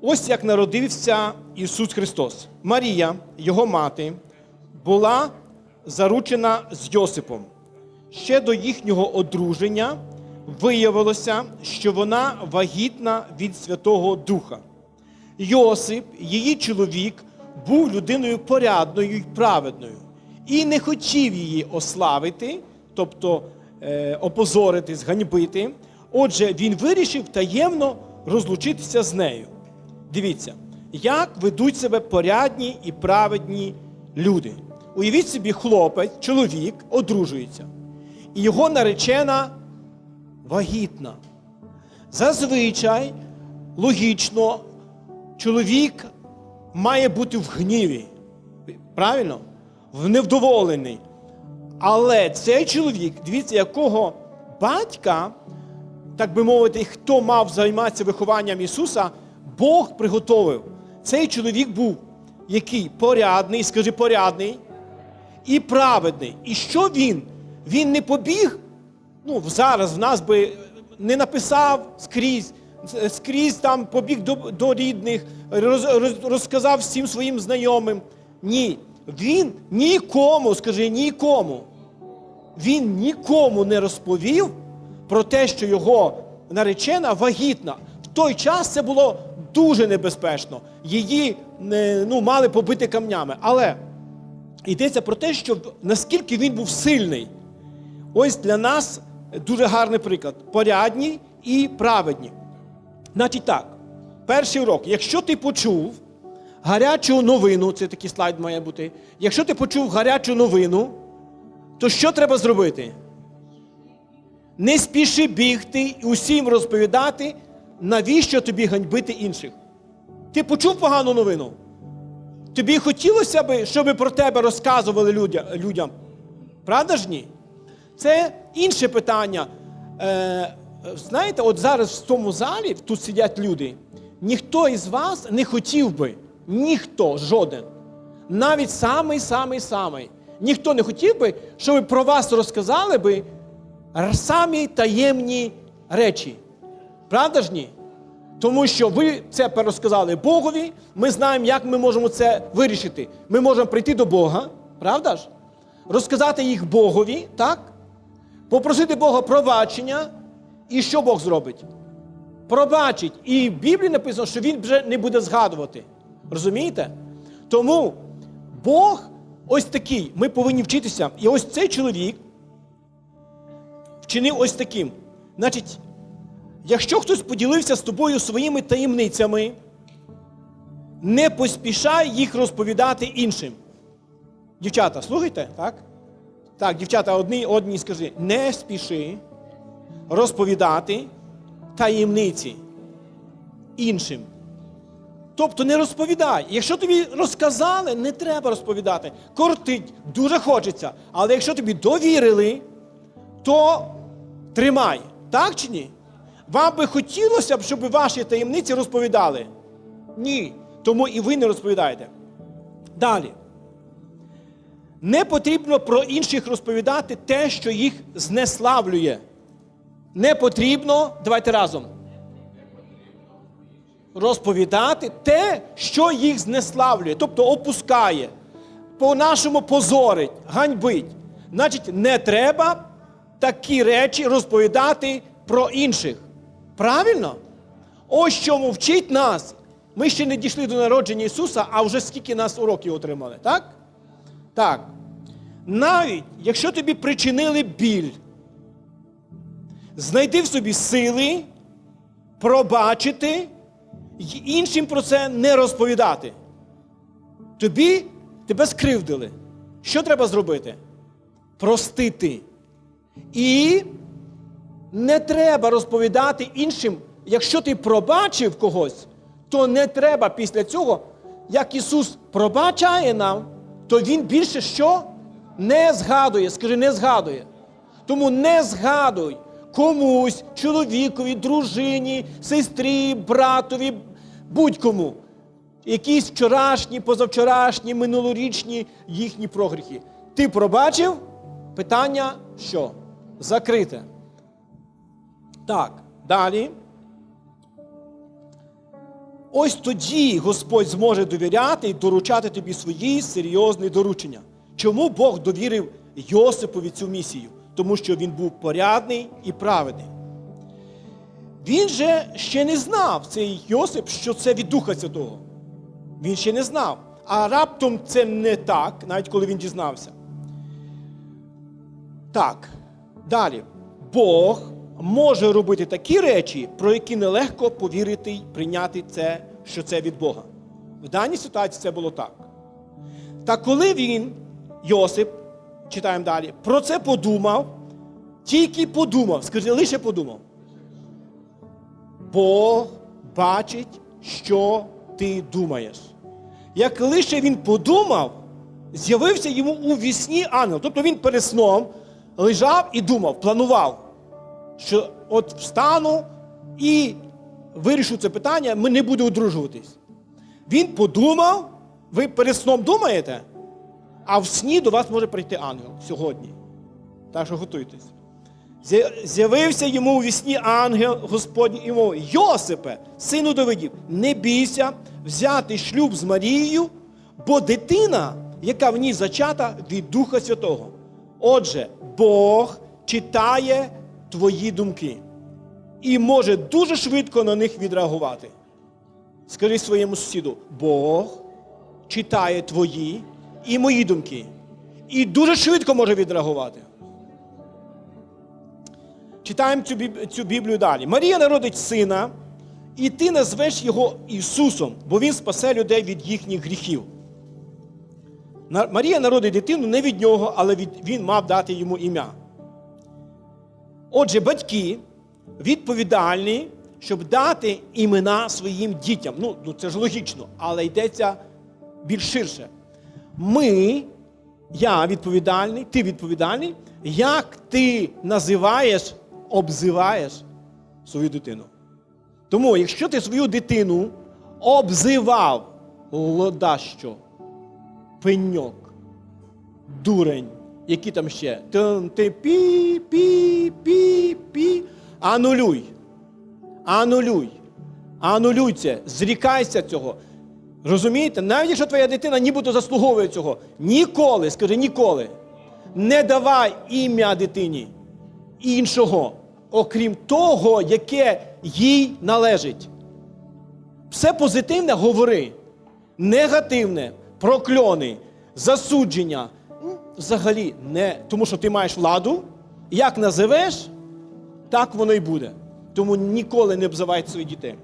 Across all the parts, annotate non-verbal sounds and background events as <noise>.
Ось як народився Ісус Христос. Марія, його мати, була заручена з Йосипом. Ще до їхнього одруження виявилося, що вона вагітна від Святого Духа. Йосип, її чоловік, був людиною порядною й праведною і не хотів її ославити, тобто е, опозорити, зганьбити. Отже, він вирішив таємно розлучитися з нею. Дивіться, як ведуть себе порядні і праведні люди. Уявіть собі, хлопець, чоловік одружується, і його наречена вагітна. Зазвичай, логічно, чоловік має бути в гніві. Правильно? В невдоволений. Але цей чоловік, дивіться, якого батька, так би мовити, хто мав займатися вихованням Ісуса, Бог приготовив. Цей чоловік був який порядний, скажи порядний, і праведний. І що він? Він не побіг. Ну, зараз в нас би не написав скрізь, скрізь там побіг до, до рідних, роз, роз, розказав всім своїм знайомим. Ні. Він нікому, скажи, нікому. Він нікому не розповів про те, що його наречена вагітна. Той час це було дуже небезпечно. Її е, ну, мали побити камнями. Але йдеться про те, що наскільки він був сильний. Ось для нас дуже гарний приклад: порядні і праведні. Значить так, перший урок. Якщо ти почув гарячу новину, це такий слайд має бути. Якщо ти почув гарячу новину, то що треба зробити? Не спіши бігти і усім розповідати, навіщо тобі ганьбити інших. Ти почув погану новину? Тобі хотілося б, щоб про тебе розказували людя- людям? Правда ж ні? Це інше питання. Е, знаєте, от зараз в тому залі тут сидять люди. Ніхто із вас не хотів би, ніхто, жоден, навіть самий, самий, самий, ніхто не хотів би, щоб про вас розказали би самі таємні речі. Правда ж ні? Тому що ви це перерозказали Богові, ми знаємо, як ми можемо це вирішити. Ми можемо прийти до Бога, правда ж? Розказати їх Богові, так? Попросити Бога пробачення, і що Бог зробить? Пробачить. І в Біблії написано, що він вже не буде згадувати. Розумієте? Тому Бог ось такий, ми повинні вчитися. І ось цей чоловік вчинив ось таким. Значить, якщо хтось поділився з тобою своїми таємницями, не поспішай їх розповідати іншим. Дівчата, слухайте, так? Так, дівчата, одні, одні скажи, не спіши розповідати таємниці іншим. Тобто не розповідай. Якщо тобі розказали, не треба розповідати. Кортить, дуже хочеться. Але якщо тобі довірили, то тримай. Так чи ні? Вам би хотілося б, щоб ваші таємниці розповідали? Ні. Тому і ви не розповідаєте. Далі. Не потрібно про інших розповідати те, що їх знеславлює. Не потрібно, давайте разом. Розповідати те, що їх знеславлює, тобто опускає, по-нашому позорить, ганьбить. Значить, не треба такі речі розповідати про інших. Правильно? Ось чому вчить нас. Ми ще не дійшли до народження Ісуса, а вже скільки нас уроків отримали, так? Так. Навіть якщо тобі причинили біль, знайди в собі сили пробачити й іншим про це не розповідати. Тобі тебе скривдили. Що треба зробити? Простити. І не треба розповідати іншим, якщо ти пробачив когось, то не треба після цього, як Ісус пробачає нам, то Він більше що? Не згадує. Скажи, не згадує. Тому не згадуй комусь, чоловікові, дружині, сестрі, братові, будь-кому. Якісь вчорашні, позавчорашні, минулорічні їхні прогріхи. Ти пробачив? Питання що? Закрите. Так, далі. ось тоді Господь зможе довіряти і доручати тобі свої серйозні доручення. Чому Бог довірив Йосипові цю місію? Тому що він був порядний і праведний. Він же ще не знав, цей Йосип, що це від Духа Святого. Він ще не знав. А раптом це не так, навіть коли він дізнався. Так, далі. Бог може робити такі речі, про які нелегко повірити й прийняти це, що це від Бога. В даній ситуації це було так. Та коли він, Йосип, читаємо далі, про це подумав, тільки подумав, скажи, лише подумав. Бог бачить, що ти думаєш. Як лише він подумав, з'явився йому у вісні ангел. Тобто він перед сном лежав і думав, планував, що от встану і вирішу це питання, ми не будемо одружуватись. Він подумав, ви перед сном думаєте, а в сні до вас може прийти ангел сьогодні. Так що готуйтесь. З'явився йому у вісні ангел Господній і мовив, Йосипе, сину Давидів, не бійся взяти шлюб з Марією, бо дитина, яка в ній зачата від Духа Святого. Отже, Бог читає твої думки і може дуже швидко на них відреагувати. Скажи своєму сусіду, Бог читає твої і мої думки. І дуже швидко може відреагувати. Читаємо цю, біб- цю Біблію далі. Марія народить сина, і ти назвеш його Ісусом, бо Він спасе людей від їхніх гріхів. Марія народить дитину не від нього, але від, він мав дати йому ім'я. Отже, батьки відповідальні, щоб дати імена своїм дітям. Ну, ну це ж логічно, але йдеться більш ширше. Ми, я відповідальний, ти відповідальний, як ти називаєш, обзиваєш свою дитину. Тому, якщо ти свою дитину обзивав лодащо, пеньок, дурень, які там ще, пі, пі, пі, пі, анулюй. Анулюй. Анулюй це, зрікайся цього. Розумієте? Навіть якщо твоя дитина нібито заслуговує цього, ніколи, скажи ніколи, не давай ім'я дитині іншого, окрім того, яке їй належить. Все позитивне говори, негативне, прокльони, засудження. Взагалі не, тому що ти маєш владу, як називеш, так воно й буде. Тому ніколи не обзивайте своїх дітей.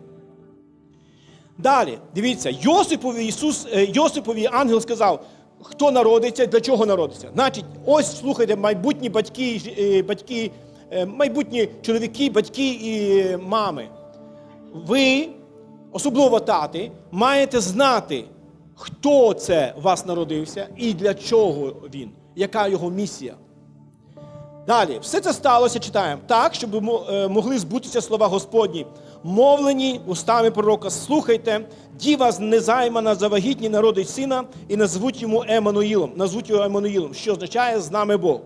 Далі, дивіться, Йосипові Ісус, е, Йосипові ангел сказав, хто народиться, для чого народиться. Значить, ось слухайте, майбутні батьки, е, батьки, е, майбутні чоловіки, батьки і мами. Ви, особливо тати, маєте знати, хто це у вас народився і для чого він, яка його місія. Далі, все це сталося, читаємо, так, щоб е, могли збутися слова Господні, мовлені устами пророка. Слухайте, діва незаймана завагітні народить сина і назвуть йому Еммануїлом, назвуть його Еммануїлом, що означає з нами Бог.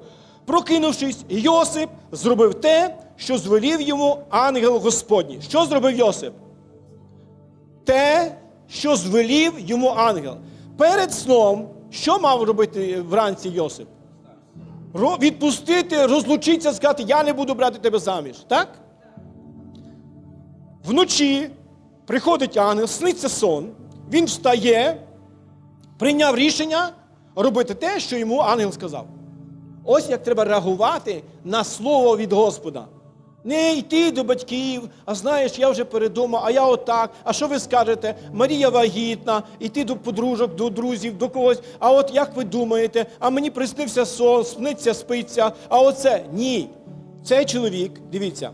Прокинувшись, Йосип зробив те, що звелів йому ангел Господній. Що зробив Йосип? Те, що звелів йому ангел. Перед сном, що мав робити вранці Йосип? Відпустити, розлучитися, сказати, я не буду брати тебе заміж. Так? Вночі приходить ангел, сниться сон, він встає, прийняв рішення робити те, що йому ангел сказав. Ось як треба реагувати на слово від Господа. Не йти до батьків, а знаєш, я вже передумав, а я отак. А що ви скажете? Марія вагітна, йти до подружок, до друзів, до когось. А от як ви думаєте? А мені приснився сон, сниться, спиться. А оце ні. Цей чоловік, дивіться.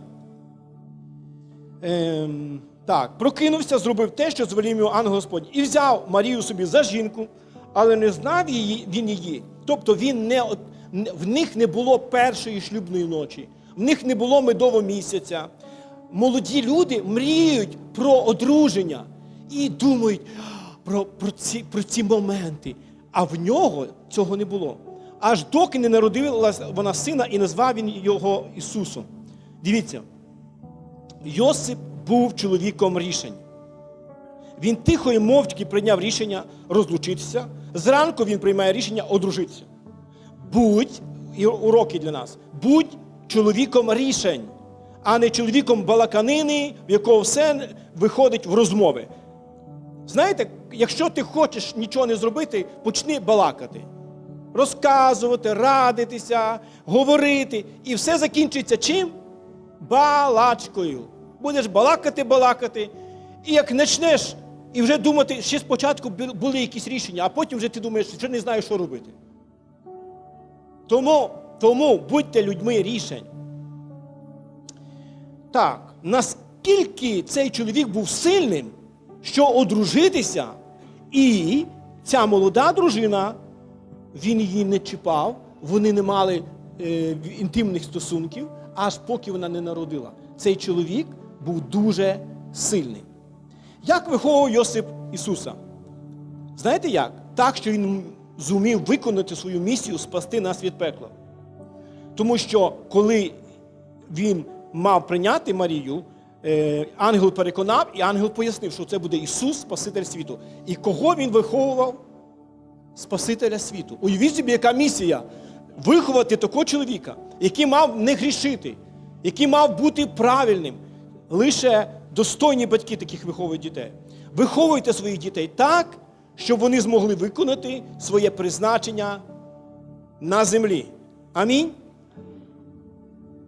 Ем, так, прокинувся, зробив те, що звелів його ангел Господній. І взяв Марію собі за жінку, але не знав її, він її. Тобто він не- в них не було першої шлюбної ночі, в них не було медового місяця. Молоді люди мріють про одруження і думають про, про, ці, про ці моменти. А в нього цього не було. Аж доки не народила вона сина і назвав він його Ісусом. Дивіться. Йосип був чоловіком рішень. Він тихо і мовчки прийняв рішення розлучитися. Зранку він приймає рішення одружитися. Будь і уроки для нас. Будь чоловіком рішень, а не чоловіком балаканини, в якого все виходить в розмови. Знаєте, якщо ти хочеш нічого не зробити, почни балакати. Розказувати, радитися, говорити. І все закінчиться чим? Балачкою. Будеш балакати, балакати. І як почнеш, і вже думати, ще спочатку були якісь рішення, а потім вже ти думаєш, що не знаєш, що робити. Тому, тому будьте людьми рішень. Так, наскільки цей чоловік був сильним, що одружитися, і ця молода дружина, він її не чіпав, вони не мали е, інтимних стосунків, аж поки вона не народила. Цей чоловік був дуже сильний. Як виховував Йосип Ісуса? Знаєте як? Так, що він зумів виконати свою місію спасти нас від пекла. Тому що коли він мав прийняти Марію, е, ангел переконав, і ангел пояснив, що це буде Ісус, Спаситель світу. І кого він виховував? Спасителя світу. Уявіть собі, яка місія виховати такого чоловіка, який мав не грішити, який мав бути правильним. Лише достойні батьки таких виховують дітей. Виховуйте своїх дітей так, щоб вони змогли виконати своє призначення на землі. Амінь.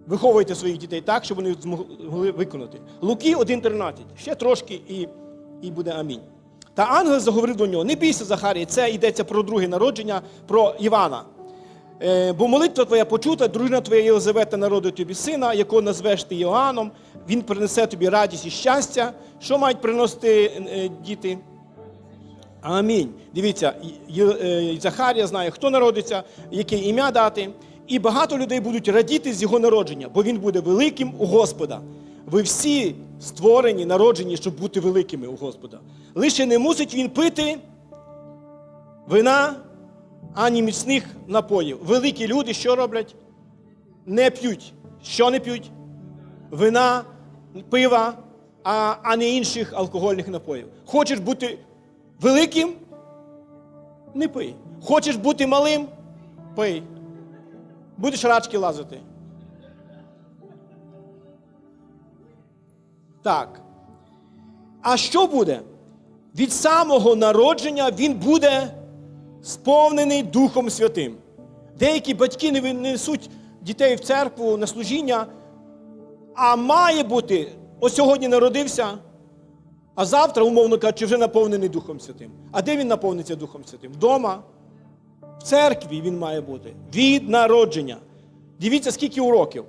Виховуйте своїх дітей так, щоб вони змогли виконати. Луки 1.13. Ще трошки і, і буде амінь. Та ангел заговорив до нього: не бійся, Захарія, це йдеться про друге народження, про Івана. Е, бо молитва твоя почута, дружина твоя Єлизавета народить тобі сина, якого назвеш ти Йоанном, він принесе тобі радість і щастя. Що мають приносити е, діти? Амінь. Дивіться, е, Захарія знає, хто народиться, яке ім'я дати. І багато людей будуть радіти з його народження, бо він буде великим у Господа. Ви всі створені, народжені, щоб бути великими у Господа. Лише не мусить він пити вина ані міцних напоїв. Великі люди що роблять? Не п'ють. Що не п'ють? Вина, пива, а, а не інших алкогольних напоїв. Хочеш бути великим? Не пий. Хочеш бути малим? Пий. Будеш рачки лазити. Так. А що буде? Від самого народження він буде сповнений Духом Святим. Деякі батьки не несуть дітей в церкву на служіння, а має бути, ось сьогодні народився, а завтра, умовно кажучи, вже наповнений Духом Святим. А де він наповниться Духом Святим? Вдома. Церкві він має бути від народження. Дивіться, скільки уроків.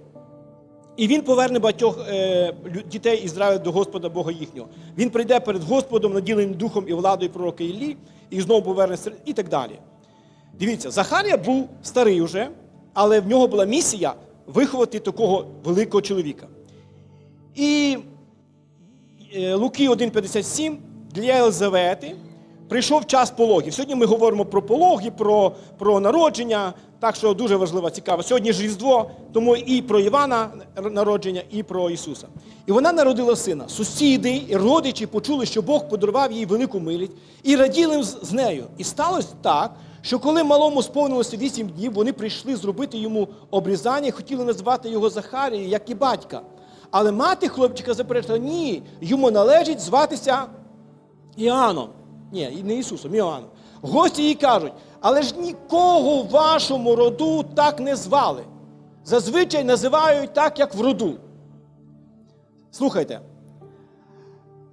І він поверне багатьох е, дітей Ізраїля до Господа Бога їхнього. Він прийде перед Господом, наділеним духом і владою пророка Іллі, і знову поверне серед і так далі. Дивіться, Захарія був старий уже, але в нього була місія виховати такого великого чоловіка. І е, Луки 1,57 для Єлизавети прийшов час пологів. Сьогодні ми говоримо про пологи, про про народження, так що дуже важливо, цікаво. Сьогодні ж Різдво, тому і про Івана народження, і про Ісуса. І вона народила сина. Сусіди і родичі почули, що Бог подарував їй велику милість, і раділи з нею. І сталося так, що коли малому сповнилося вісім днів, вони прийшли зробити йому обрізання і хотіли назвати його Захарією, як і батька. Але мати хлопчика заперечила, ні, йому належить зватися Іоанном. Ні, не Ісусом, Іоанном. Гості їй кажуть, але ж нікого в вашому роду так не звали. Зазвичай називають так, як в роду. Слухайте.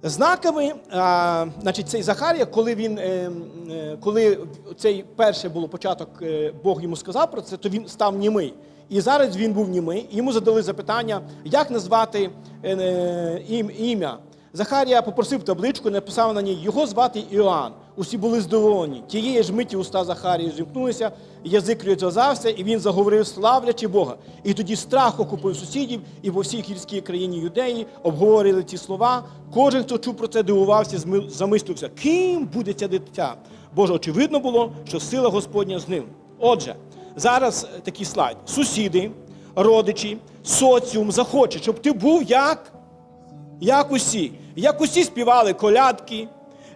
Знаками, а, значить, цей Захарія, коли він, е, е, коли цей перший було початок, е, Бог йому сказав про це, то він став німий. І зараз він був німий. Йому задали запитання, як назвати е, е, ім, ім'я. Захарія попросив табличку, написав на ній його звати Іоанн. Усі були здивовані. Тієї ж миті уста Захарії зімкнулися, язик розв'язався, і він заговорив, славлячи Бога. І тоді страх охопив сусідів, і по всій гірській країні юдеї обговорили ці слова. Кожен, хто чув про це, дивувався, замислився, ким буде це дитя. Боже, очевидно було, що сила Господня з ним. Отже, зараз такий слайд. Сусіди, родичі, соціум захоче, щоб ти був як як усі. Як усі співали колядки,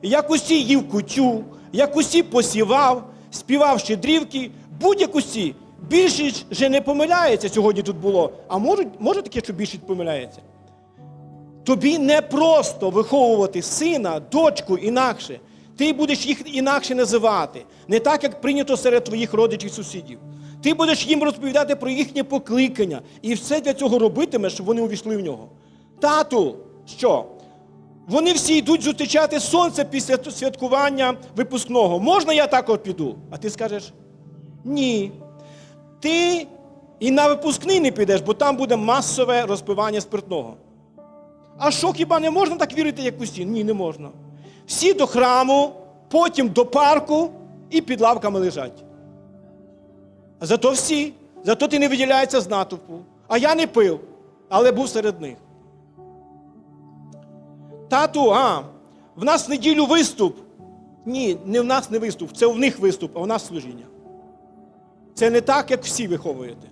як усі їв кутю, як усі посівав, співав щедрівки, будь-як усі. Більшість же не помиляється сьогодні тут було. А може, може таке, що більшість помиляється? Тобі не просто виховувати сина, дочку інакше. Ти будеш їх інакше називати, не так, як прийнято серед твоїх родичів і сусідів. Ти будеш їм розповідати про їхнє покликання і все для цього робитимеш, щоб вони увійшли в нього. Тату, що? Вони всі йдуть зустрічати сонце після святкування випускного. Можна я також піду? А ти скажеш ні. Ти і на випускний не підеш, бо там буде масове розпивання спиртного. А що хіба не можна так вірити, як усі? Ні, не можна. Всі до храму, потім до парку і під лавками лежать. Зато всі, зато ти не виділяєшся з натовпу. А я не пив, але був серед них. Тату, а, в нас неділю виступ. Ні, не в нас не виступ, це в них виступ, а в нас служіння. Це не так, як всі виховуєте.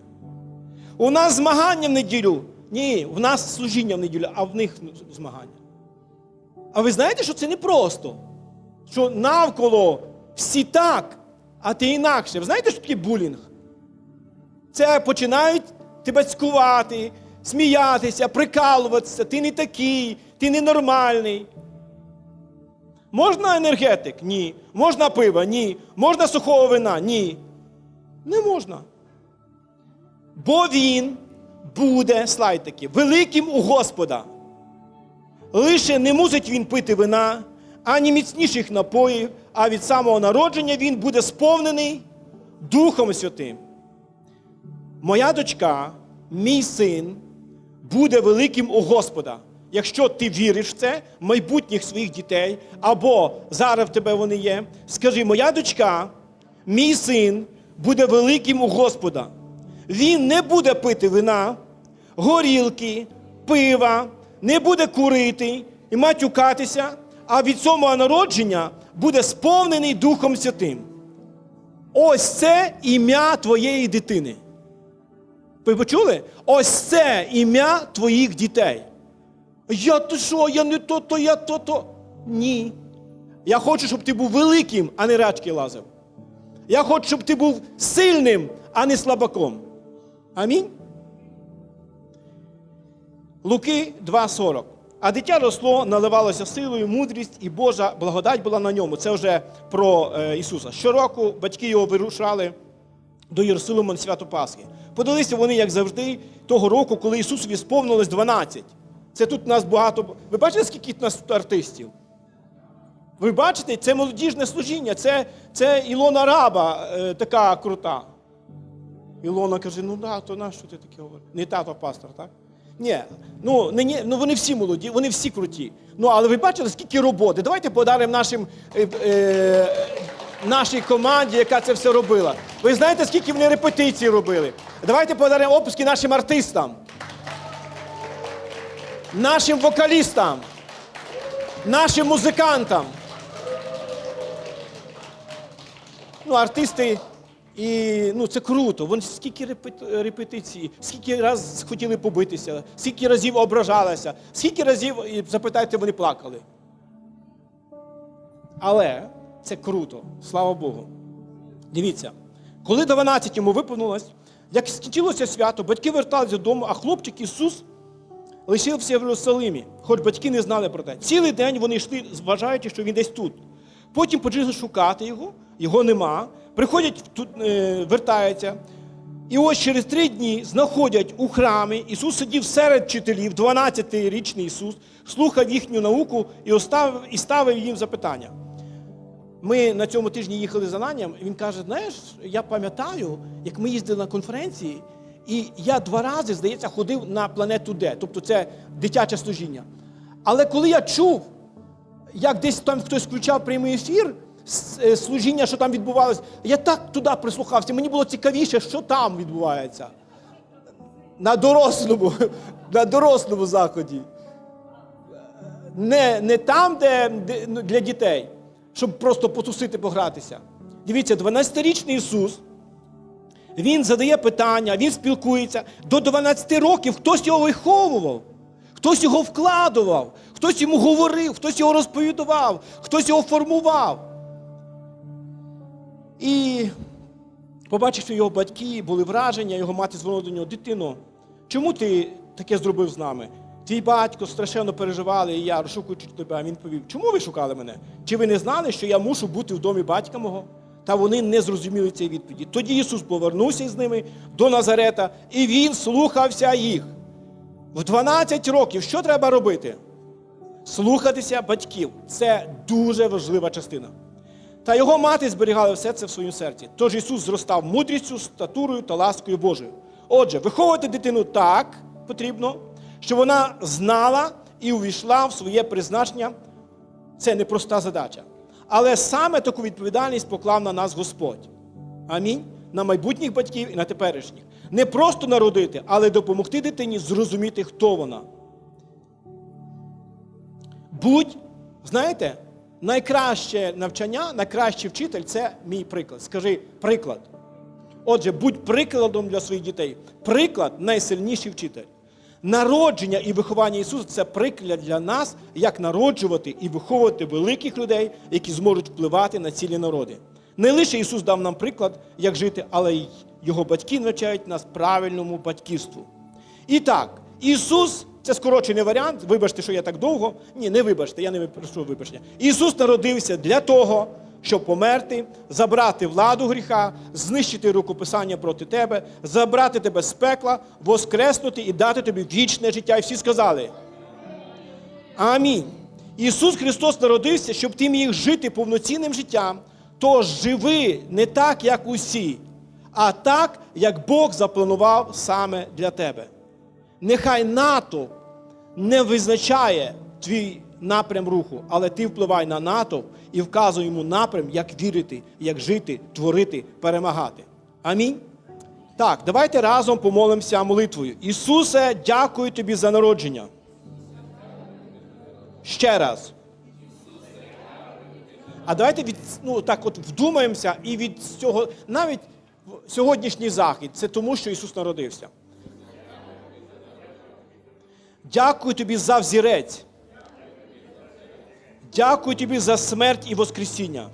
У нас змагання в неділю. Ні, в нас служіння в неділю, а в них змагання. А ви знаєте, що це непросто? Що навколо всі так, а ти інакше. Ви знаєте, що таке булінг? Це починають тебе цькувати, сміятися, прикалуватися. Ти не такий, ти ненормальний. Можна енергетик? Ні. Можна пиво? Ні. Можна сухого вина? Ні. Не можна. Бо він буде, слайд таки, великим у Господа. Лише не мусить він пити вина, ані міцніших напоїв, а від самого народження він буде сповнений Духом Святим. Моя дочка, мій син, буде великим у Господа. Якщо ти віриш в це, майбутніх своїх дітей, або зараз в тебе вони є, скажи, моя дочка, мій син буде великим у Господа. Він не буде пити вина, горілки, пива, не буде курити і матюкатися, а від самого народження буде сповнений Духом Святим. Ось це ім'я твоєї дитини. Ви почули? Ось це ім'я твоїх дітей. Я то що, я не то, то я то, то. Ні. Я хочу, щоб ти був великим, а не рачки лазив. Я хочу, щоб ти був сильним, а не слабаком. Амінь. Луки 2,40. А дитя росло, наливалося силою, мудрість і Божа благодать була на ньому. Це вже про е, Ісуса. Щороку батьки його вирушали до Єрусалиму на свято Пасхи. Подалися вони, як завжди, того року, коли Ісусові сповнилось 12. Це тут нас багато. Ви бачите, скільки у нас тут артистів? Ви бачите, це молодіжне служіння, це, це Ілона Раба е, така крута. Ілона каже: ну да, то на що ти таке говориш? Не тато пастор, так? Ні, ну, не, ну вони всі молоді, вони всі круті. Ну, але ви бачили, скільки роботи. Давайте подаримо нашим, е, е, нашій команді, яка це все робила. Ви знаєте, скільки вони репетицій робили? Давайте подаримо опуски нашим артистам, нашим вокалістам, нашим музикантам. Ну, артисти, і ну, це круто. Вони скільки репет- репетицій, скільки раз хотіли побитися, скільки разів ображалися, скільки разів, і запитайте, вони плакали. Але це круто, слава Богу. Дивіться, коли 12 йому виповнилось, як скінчилося свято, батьки верталися додому, а хлопчик Ісус лишився в Єрусалимі, хоч батьки не знали про те. Цілий день вони йшли, зважаючи, що він десь тут. Потім почали шукати його, його нема. Приходять, тут, е, вертаються. І ось через три дні знаходять у храмі, Ісус сидів серед вчителів, 12-річний Ісус, слухав їхню науку і, оставив, і ставив їм запитання. Ми на цьому тижні їхали за Наням, і він каже: знаєш, я пам'ятаю, як ми їздили на конференції, і я два рази, здається, ходив на планету Д, тобто це дитяче служіння. Але коли я чув, як десь там хтось включав прямий ефір, е, служіння, що там відбувалося, я так туди прислухався, мені було цікавіше, що там відбувається. На дорослому, <laughs> на дорослому заході. Не, не там, де, де ну, для дітей, щоб просто потусити, погратися. Дивіться, 12-річний Ісус, Він задає питання, він спілкується. До 12 років хтось його виховував. Хтось його вкладував, хтось йому говорив, хтось його розповідував, хтось його формував. І побачивши його батьки, були враження, його мати звернула до нього, дитино, чому ти таке зробив з нами? Твій батько страшенно переживали, і я розшукуючи тебе, він повів, чому ви шукали мене? Чи ви не знали, що я мушу бути в домі батька мого? Та вони не зрозуміли цієї відповіді. Тоді Ісус повернувся з ними до Назарета, і Він слухався їх. В 12 років що треба робити? Слухатися батьків. Це дуже важлива частина. Та його мати зберігала все це в своєму серці. Тож Ісус зростав мудрістю, статурою та ласкою Божою. Отже, виховувати дитину так потрібно, щоб вона знала і увійшла в своє призначення. Це непроста задача. Але саме таку відповідальність поклав на нас Господь. Амінь. На майбутніх батьків і на теперішніх. Не просто народити, але допомогти дитині зрозуміти, хто вона. Будь, знаєте, найкраще навчання, найкращий вчитель це мій приклад. Скажи приклад. Отже, будь прикладом для своїх дітей. Приклад найсильніший вчитель. Народження і виховання Ісуса це приклад для нас, як народжувати і виховувати великих людей, які зможуть впливати на цілі народи. Не лише Ісус дав нам приклад, як жити, але й Його батьки навчають нас правильному батьківству. І так, Ісус це скорочений варіант. Вибачте, що я так довго. Ні, не вибачте, я не прошу вибачення. Ісус народився для того, щоб померти, забрати владу гріха, знищити рукописання проти тебе, забрати тебе з пекла, воскреснути і дати тобі вічне життя. І всі сказали. Амінь. Ісус Христос народився, щоб ти міг жити повноцінним життям. Тож живи не так, як усі, а так, як Бог запланував саме для тебе. Нехай натовп не визначає твій напрям руху, але ти впливай на натовп і вказуй йому напрям, як вірити, як жити, творити, перемагати. Амінь. Так, давайте разом помолимося молитвою. Ісусе, дякую тобі за народження. Ще раз. А давайте від, ну, так от вдумаємося і від цього, навіть сьогоднішній захід, це тому, що Ісус народився. Дякую тобі за взірець. Дякую тобі за смерть і Воскресіння.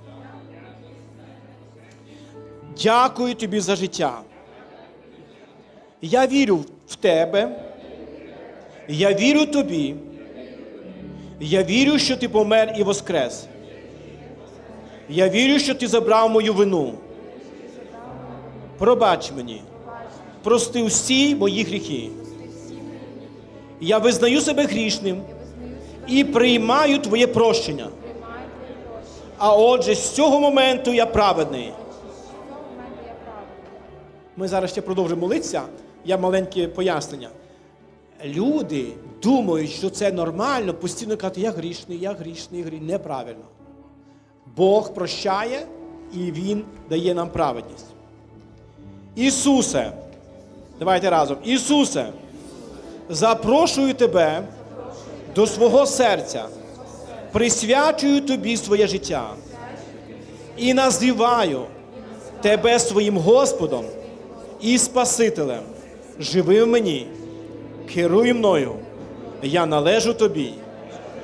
Дякую тобі за життя. Я вірю в тебе. Я вірю тобі. Я вірю, що ти помер і воскрес. Я вірю, що ти забрав мою вину. Пробач мені. Прости всі мої гріхи. Я визнаю себе грішним і приймаю твоє прощення. А отже, з цього моменту я праведний. Ми зараз ще продовжимо молитися. Я маленьке пояснення. Люди думають, що це нормально, постійно казати, я грішний, я грішний, грішний. Неправильно. Бог прощає і Він дає нам праведність. Ісусе, давайте разом. Ісусе, запрошую тебе до свого серця, присвячую тобі своє життя і називаю тебе своїм Господом і Спасителем. Живи в мені, керуй мною, я належу тобі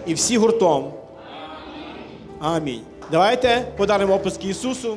і всі гуртом. Амінь. Давайте подаримо описки Ісусу.